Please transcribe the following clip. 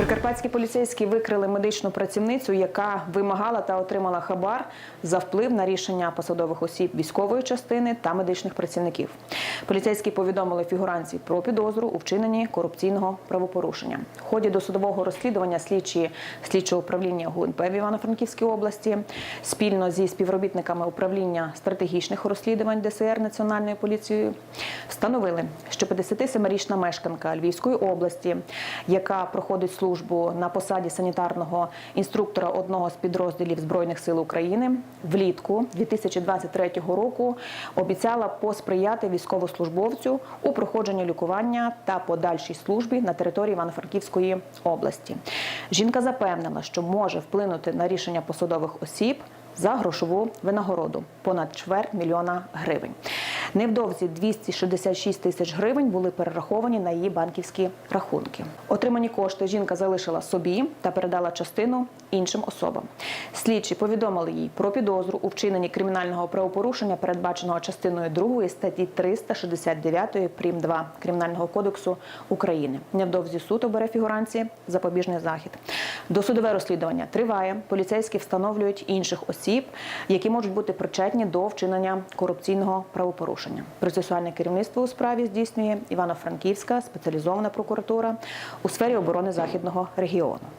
Прикарпатські поліцейські викрили медичну працівницю, яка вимагала та отримала хабар за вплив на рішення посадових осіб військової частини та медичних працівників. Поліцейські повідомили фігуранці про підозру у вчиненні корупційного правопорушення. В ході досудового розслідування слідчі слідчого управління ГУНП в Івано-Франківській області спільно зі співробітниками управління стратегічних розслідувань ДСР Національною поліцією встановили, що 57-річна мешканка Львівської області, яка проходить службу на посаді санітарного інструктора одного з підрозділів Збройних сил України, влітку 2023 року обіцяла посприяти військовослужбовцю у проходженні лікування та подальшій службі на території Івано-Франківської області. Жінка запевнила, що може вплинути на рішення посадових осіб за грошову винагороду понад чверть мільйона гривень. Невдовзі 266 тисяч гривень були перераховані на її банківські рахунки. Отримані кошти жінка залишила собі та передала частину іншим особам. Слідчі повідомили їй про підозру у вчиненні кримінального правопорушення, передбаченого частиною 2 статті 369 прим. 2 Кримінального кодексу України. Невдовзі суд обере фігуранці запобіжний захід. Досудове розслідування триває. Поліцейські встановлюють інших осіб, які можуть бути причетні до вчинення корупційного правопорушення. Процесуальне керівництво у справі здійснює Івано-Франківська спеціалізована прокуратура у сфері оборони західного регіону.